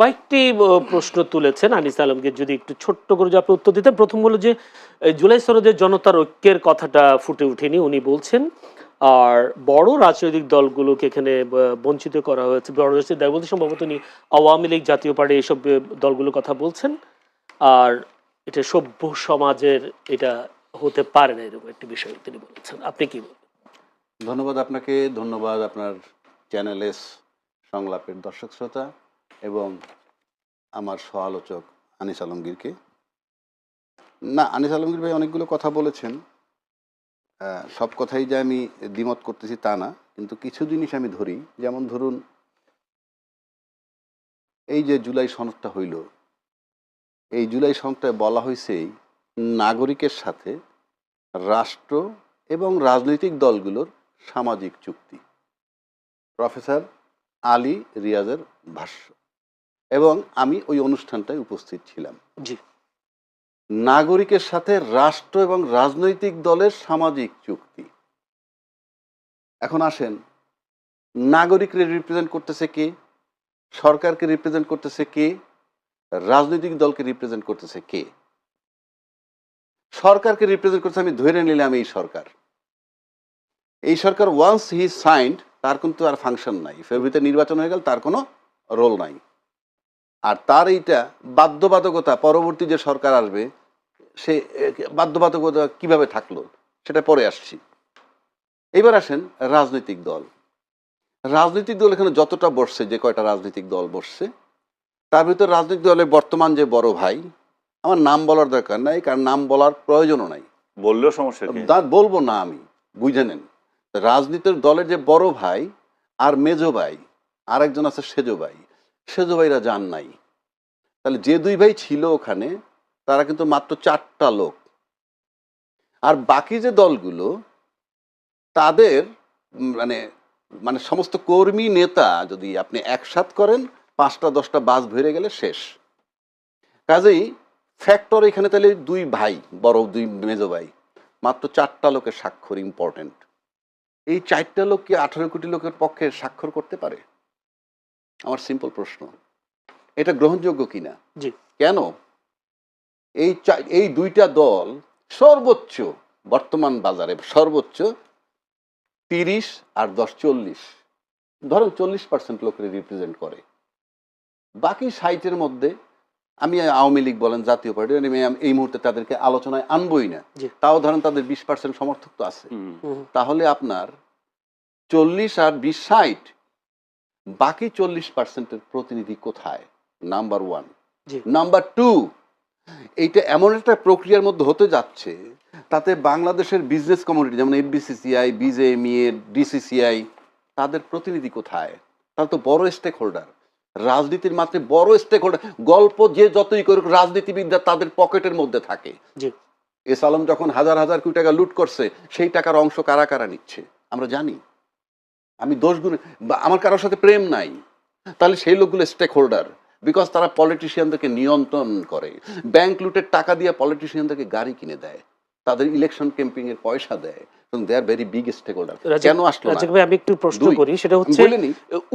কয়েকটি প্রশ্ন তুলেছেন আনিস আলমকে যদি একটু ছোট্ট করে যদি আপনি উত্তর দিতেন। প্রথম হলো যে জুলাই সনদের জনতার ঐক্যের কথাটা ফুটে ওঠেনি, উনি বলছেন, আর বড় রাজনৈতিক দলগুলোকে এখানে বঞ্চিত করা হয়েছে। বড় রাজনৈতিক দল বলতে সম্ভবত উনি আওয়ামী লীগ, জাতীয় পার্টি, এইসব দলগুলোর কথা বলছেন। আর এটা সভ্য সমাজের, এটা হতে পারে না, এরকম একটি বিষয় তিনি বলেছেন। আপনি কি ধন্যবাদ আপনাকে, ধন্যবাদ আপনার চ্যানেলের সংলাপের দর্শক শ্রোতা। এবং আমার সহ-আলোচক আনিস আলমগীরকে। না, আনিস আলমগীর ভাই অনেকগুলো কথা বলেছেন। সব কথাই যে আমি দ্বিমত করতেছি তা না, কিন্তু কিছু জিনিস আমি ধরি। যেমন ধরুন, এই যে জুলাই সনদটা হইল, এই জুলাই সনদটায় বলা হয়েছে নাগরিকের সাথে রাষ্ট্র এবং রাজনৈতিক দলগুলোর সামাজিক চুক্তি। প্রফেসর আলী রিয়াজের ভাষ্য। এবং আমি ওই অনুষ্ঠানটায় উপস্থিত ছিলাম। জি। নাগরিকের সাথে রাষ্ট্র এবং রাজনৈতিক দলের সামাজিক চুক্তি। এখন আসেন নাগরিককে রিপ্রেজেন্ট করতেছে কে? সরকারকে রিপ্রেজেন্ট করতেছে কে? রাজনৈতিক দলকে রিপ্রেজেন্ট করতেছে কে? সরকারকে রিপ্রেজেন্ট করতে আমি ধরে নিলাম এই সরকার। এই সরকার ওয়ান্স হি সাইন্ড তার কিন্তু আর ফাংশন নাই। ফেব্রুয়ারিতে নির্বাচন হয়ে গেল তার কোনো রোল নাই। আর তার এইটা বাধ্যবাধকতা পরবর্তী যে সরকার আসবে সে বাধ্যবাধকতা কীভাবে থাকল সেটা পরে আসছি। এবার আসেন রাজনৈতিক দল। রাজনৈতিক দল এখানে যতটা বসছে যে কয়টা রাজনৈতিক দল বসছে তার ভিতর রাজনৈতিক দলের বর্তমান যে বড় ভাই আমার নাম বলার দরকার নাই কারণ নাম বলার প্রয়োজনও নাই। বললেও সমস্যা তা বলব না আমি বুঝে নেন। রাজনীতির দলের যে বড় ভাই আর মেজো ভাই আর একজন আছে সেজো ভাই সেজো ভাইরা যান নাই। তাহলে যে দুই ভাই ছিল ওখানে, তারা কিন্তু মাত্র চারটা লোক। আর বাকি যে দলগুলো, তাদের মানে মানে সমস্ত কর্মী নেতা যদি আপনি একসাথ করেন, পাঁচটা, দশটা বাস ভরে গেলে শেষ। কাজেই ফ্যাক্টর এখানে তাহলে দুই ভাই, বড় দুই মেজো ভাই, মাত্র চারটা লোকের স্বাক্ষর ইম্পর্টেন্ট এই চারটা লোক কি আঠারো কোটি লোকের পক্ষে স্বাক্ষর করতে পারে? আমার সিম্পল প্রশ্ন এটা গ্রহণযোগ্য কিনা? জি। কেন? এই এই দুইটা দল সর্বোচ্চ বর্তমান বাজারে সর্বোচ্চ তিরিশ আর দশ চল্লিশ। ধরেন চল্লিশ পার্সেন্ট লোকের রিপ্রেজেন্ট করে। বাকি সাইটের মধ্যে আমি আওয়ামী লীগ বলেন জাতীয় পার্টি আমি এই মুহূর্তে তাদেরকে আলোচনায় আনবই না। তাও ধরেন তাদের বিশ পার্সেন্ট সমর্থক তো আছে। তাহলে আপনার চল্লিশ আর বিশ ষাট বাকি চল্লিশ পার্সেন্টের প্রতিনিধি কোথায়? নাম্বার ওয়ান নাম্বার টু এইটা এমন একটা প্রক্রিয়ার মধ্যে হতে যাচ্ছে তাতে বাংলাদেশের বিজনেস কমিউনিটি যেমন এফবিসিসিআই বিজেএমইএ ডিসিসিআই তাদের প্রতিনিধি কোথায়? তারা তো বড় স্টেক হোল্ডার রাজনীতির মাত্রে বড় স্টেক হোল্ডার গল্প যে যতই করুক রাজনীতিবিদরা তাদের পকেটের মধ্যে থাকে। এস আলম যখন হাজার হাজার কোটি টাকা লুট করছে সেই টাকার অংশ কারা কারা নিচ্ছে? আমরা জানি। আমি দোষ গুণ বা আমার কারোর সাথে প্রেম নাই। তাহলে সেই লোকগুলো স্টেক হোল্ডার বিকজ তারা পলিটিশিয়ানদেরকে নিয়ন্ত্রণ করে। ব্যাংক লুটের টাকা দিয়ে পলিটিশিয়ানদেরকে গাড়ি কিনে দেয়। তাদের ইলেকশন ক্যাম্পিং এর পয়সা দেয়। এবং they are very big stakeholder কেন আসলো রাজীব ভাই আমি একটু প্রশ্ন করি সেটা হচ্ছে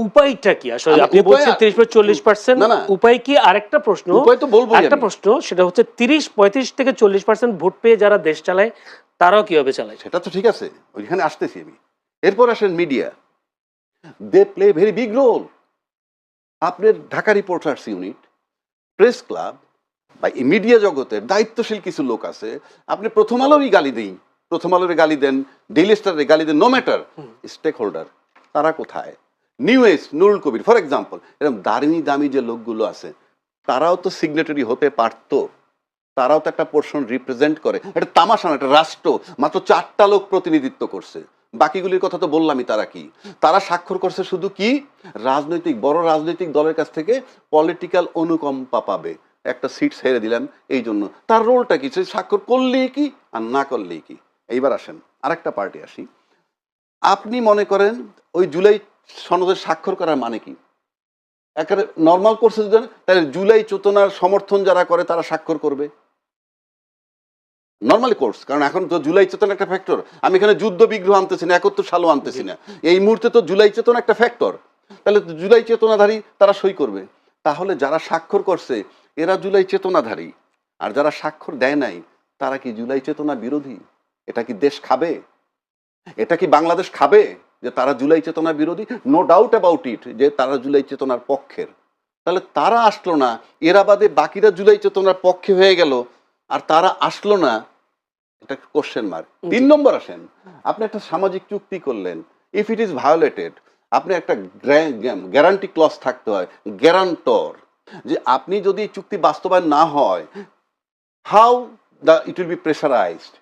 উপায়টা কি? আসলে আপনি বলছেন তিরিশ বা চল্লিশ পার্সেন্ট না, না। উপায় কি? আরেকটা প্রশ্ন। উপায় তো বলব একটা প্রশ্ন সেটা হচ্ছে তিরিশ পঁয়ত্রিশ থেকে চল্লিশ পার্সেন্ট ভোট পেয়ে যারা দেশ চালায় তারাও কীভাবে চালায়? সেটা তো ঠিক আছে ওইখানে আসতেছি আমি। এরপর আসেন media they play very big role আপনার Dhaka reporters unit press club বা মিডিয়া জগতের দায়িত্বশীল কিছু লোক আছে আপনি প্রথম আলোরই গালি দিই প্রথম আলোরে গালি দেন ডেইলি স্টারে গালি দেন নো ম্যাটার স্টেক হোল্ডার তারা কোথায়? New Age Nurul Kabir for example এরকম দামি দামি যে লোকগুলো আছে তারাও তো সিগনেটারি হতে পারতো তারাও তো একটা পোর্শন রিপ্রেজেন্ট করে এটা তামাশা না, একটা রাষ্ট্র মাত্র চারটা লোক প্রতিনিধিত্ব করছে। বাকিগুলির কথা তো বললামই তারা কি? তারা স্বাক্ষর করছে শুধু কি? রাজনৈতিক, বড় রাজনৈতিক দলের কাছ থেকে পলিটিক্যাল অনুকম্পা পাবে। একটা সিট ছেড়ে দিলাম এই জন্য। তার রোলটা কি? সে স্বাক্ষর করলেই কি আর না করলেই কি? এইবার আসেন, আরেকটা পার্টি আসি। আপনি মনে করেন ওই জুলাই সনদের স্বাক্ষর করার মানে কি? একেবারে নর্মাল কোর্সে যদি তাহলে জুলাই চেতনার সমর্থন যারা করে তারা স্বাক্ষর করবে। নর্মালি কোর্স কারণ এখন তো জুলাই চেতন একটা ফ্যাক্টর আমি এখানে যুদ্ধ বিগ্রহ আনতেছি না, একত্র সালও আনতেছি না। এই মুহূর্তে তো জুলাই চেতন একটা ফ্যাক্টর তাহলে জুলাই চেতনাধারী তারা সই করবে। তাহলে যারা স্বাক্ষর করছে, এরা জুলাই চেতনাধারী। আর যারা স্বাক্ষর দেয় নাই, তারা কি জুলাই চেতনা বিরোধী? এটা কি দেশ খাবে? এটা কি বাংলাদেশ খাবে যে তারা জুলাই চেতনা বিরোধী? নো ডাউট অ্যাবাউট ইট যে তারা জুলাই চেতনার পক্ষের। তাহলে তারা আসলো না, এরা বাদে বাকিরা জুলাই চেতনার পক্ষে হয়ে গেল, আর তারা আসলো না এটা কোশ্চেন মার্ক তিন নম্বর আসেন আপনি একটা সামাজিক চুক্তি করলেন ইফ ইট ইজ ভায়োলেটেড আপনি একটা গ্যারান্টি ক্লস থাকতে হয় গ্যারান্টর যে আপনি যদি চুক্তি বাস্তবায়ন না হয় how the it will be pressurized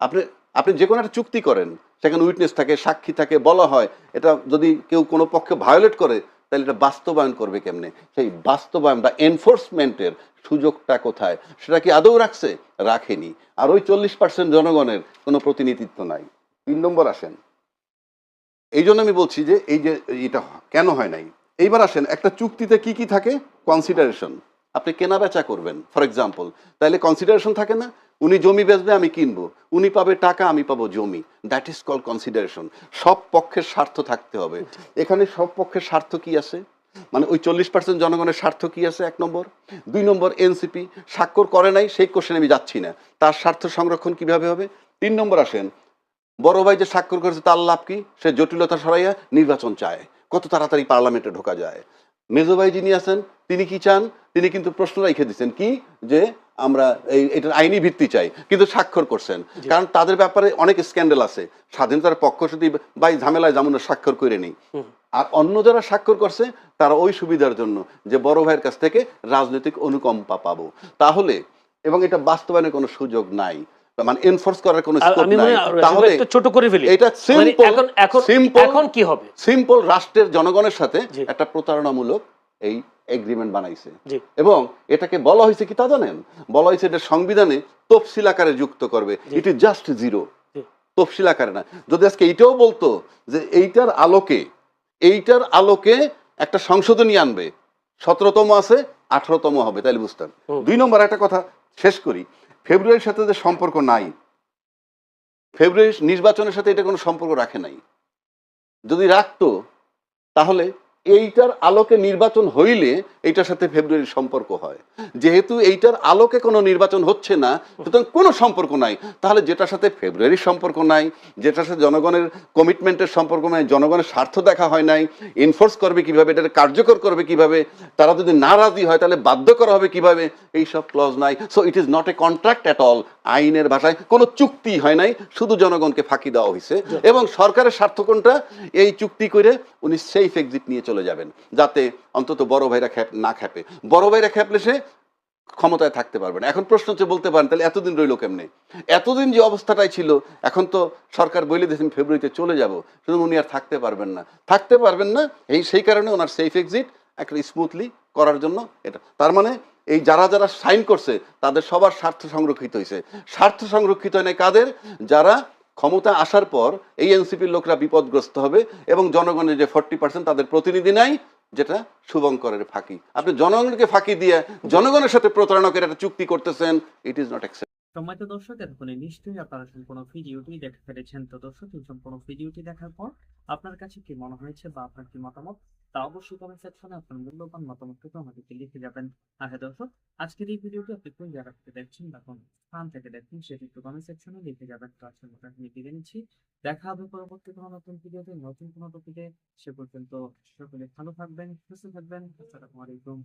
আপনি আপনি যে কোনো একটা চুক্তি করেন সেখানে উইটনেস থাকে সাক্ষী থাকে বলা হয় এটা যদি কেউ কোনো পক্ষে ভায়োলেট করে তাহলে এটা বাস্তবায়ন করবে কেমনে? সেই বাস্তবায়ন বা এনফোর্সমেন্টের সুযোগটা কোথায়? সেটা কি আদৌ রাখছে? রাখেনি। আর ওই চল্লিশ পার্সেন্ট জনগণের কোনো প্রতিনিধিত্ব নাই। তিন নম্বর আসেন। এই জন্য আমি বলছি যে এই যে এটা কেন হয় নাই? এইবার আসেন, একটা চুক্তিতে কি কি থাকে? কনসিডারেশন আপনি কেনা বেচা করবেন ফর এক্সাম্পল তাহলে কনসিডারেশন থাকে না? উনি জমি বেচবে আমি কিনবো। উনি পাবে টাকা আমি পাবো জমি। দ্যাট ইজ কল কনসিডারেশন সব পক্ষের স্বার্থ থাকতে হবে। এখানে সব পক্ষের স্বার্থ কি আছে? মানে ওই চল্লিশ পার্সেন্ট জনগণের স্বার্থ কি আছে? এক নম্বর। দুই নম্বর এনসিপি স্বাক্ষর করে নাই সেই কোশ্চেনে আমি যাচ্ছি না। তার স্বার্থ সংরক্ষণ কীভাবে হবে? তিন নম্বর আসেন। বড় ভাই যে স্বাক্ষর করেছে তার লাভ কি? সে জটিলতা সরাইয়া নির্বাচন চায়। কত তাড়াতাড়ি পার্লামেন্টে ঢোকা যায়। মেজো ভাই যিনি আছেন তিনি কি চান? তিনি কিন্তু প্রশ্ন রেখে দিচ্ছেন। কি? যে আমরা এই এটার আইনি ভিত্তি চাই। কিন্তু স্বাক্ষর করছেন। কারণ তাদের ব্যাপারে অনেক স্ক্যান্ডেল আছে। স্বাধীনতার পক্ষ যদি ভাই ঝামেলায় যেমন স্বাক্ষর করে নেই। আর অন্য যারা স্বাক্ষর করছে তারা ওই সুবিধার জন্য যে বড় ভাইয়ের কাছ থেকে রাজনৈতিক অনুকম্পা পাবো। তাহলে এবং এটা বাস্তবায়নের কোনো সুযোগ নাই মানে এনফোর্স করার কোনো স্কোপ নাই। তাহলে ছোট করে ফেলি। এটা মানে সিম্পল এখন এখন সিম্পল এখন কি হবে? সিম্পল রাষ্ট্রের জনগণের সাথে। একটা প্রতারণামূলক এই এগ্রিমেন্ট বানাইছে। এবং এটাকে বলা হয়েছে কি তা জানেন? বলা হয়েছে এটা সংবিধানে তফসিল আকারে যুক্ত করবে। ইট ইজ জাস্ট জিরো তফসিল আকারে না। যদি আজকে এইটাও বলতো যে এইটার আলোকে এইটার আলোকে একটা সংশোধনী আনবে সতেরোতম আছে আঠারোতম হবে তাইলে বুঝতাম। দুই নম্বর একটা কথা শেষ করি। ফেব্রুয়ারির সাথে যে সম্পর্ক নাই ফেব্রুয়ারি নির্বাচনের সাথে এটা কোনো সম্পর্ক রাখে নাই। যদি রাখতো তাহলে এইটার আলোকে নির্বাচন হইলে এটার সাথে ফেব্রুয়ারির সম্পর্ক হয়। যেহেতু এইটার আলোকে কোনো নির্বাচন হচ্ছে না সুতরাং কোনো সম্পর্ক নাই। তাহলে যেটার সাথে ফেব্রুয়ারির সম্পর্ক নাই যেটার সাথে জনগণের কমিটমেন্টের সম্পর্ক নাই জনগণের স্বার্থ দেখা হয় নাই এনফোর্স করবে কীভাবে এটা কার্যকর করবে কীভাবে তারা যদি নারাজি হয় তাহলে বাধ্য করা হবে কীভাবে এইসব ক্লজ নাই। So it is not a contract at all আইনের ভাষায় কোনো চুক্তি হয় নাই শুধু জনগণকে ফাঁকি দেওয়া হয়েছে এবং সরকারের স্বার্থ কোনটা? এই চুক্তি করে উনি সেফ এক্সিট নিয়ে চলে যাবেন, যাতে অন্তত বড় ভাইরা খ্যাপ, না খ্যাপে। বড় ভাইরা খ্যাপলে সে ক্ষমতায় থাকতে পারবে না। এখন প্রশ্ন হচ্ছে, বলতে পারেন, তাহলে এতদিন রইল কেমনে? এতদিন যে অবস্থাটাই ছিল, এখন তো সরকার বলে দিয়েছেন, ফেব্রুয়ারিতে চলে যাব। শুধু উনি আর থাকতে পারবেন না। থাকতে পারবেন না, এই সেই কারণে ওনার সেফ এক্সিট একটা স্মুথলি করার জন্য এটা। তার মানে এই যারা যারা সাইন করছে, তাদের সবার স্বার্থ সংরক্ষিত হয়েছে স্বার্থ সংরক্ষিত হয় কাদের? যারা ক্ষমতা আসার পর এই এনসিপির লোকরা বিপদগ্রস্ত হবে এবং জনগণের যে ফর্টি পার্সেন্ট তাদের প্রতিনিধি নাই, যেটা শুভঙ্করের ফাঁকি। আপনি জনগণকে ফাঁকি দিয়ে জনগণের সাথে প্রতারণকের একটা চুক্তি করতেছেন ইট ইজ নট সম্মানিত দর্শক, এতক্ষণে নিশ্চয়ই আপনারা সম্পূর্ণ ভিডিওটি দেখে ফেলেছেন তো দর্শক সম্পূর্ণ ভিডিওটি দেখার পর আপনার কাছে কি মনে হয়েছে বা আপনার কি মতামত? তা অবশ্যই কমেন্ট সেকশনে আপনার মূল্যবান মতামতটুকু আমাদেরকে লিখে যাবেন। আর হ্যাঁ দর্শক, আজকের এই ভিডিওটি আপনি কোন জায়গা থেকে দেখছেন বা কোন স্থান থেকে দেখছেন সেটি একটু কমেন্ট সেকশনে লিখে যাবেন। তো আজকের মতো আমি বিদায় নিচ্ছি। দেখা হবে পরবর্তী কোনো নতুন ভিডিওতে, নতুন কোনো টপিকে সে পর্যন্ত সকলে ভালো থাকবেন, সুস্থ থাকবেন। আসসালামু আলাইকুম।